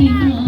Amen.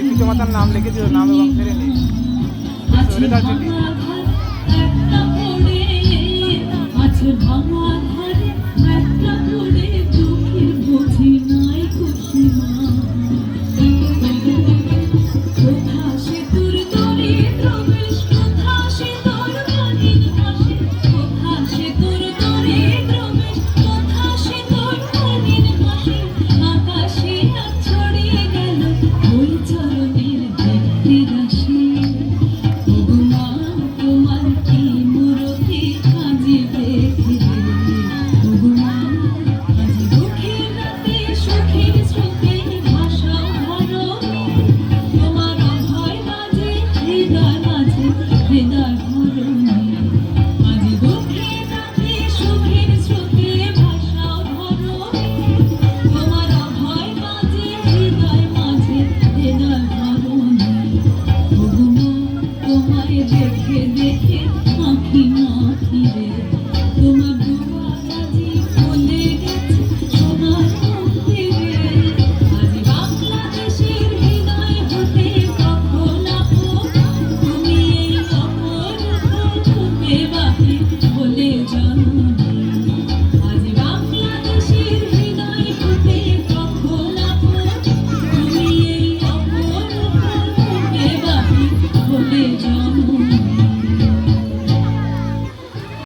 পিতামাতার নাম লিখে দিল নাম এবং ফেরে নিয়ে রেজাল্ট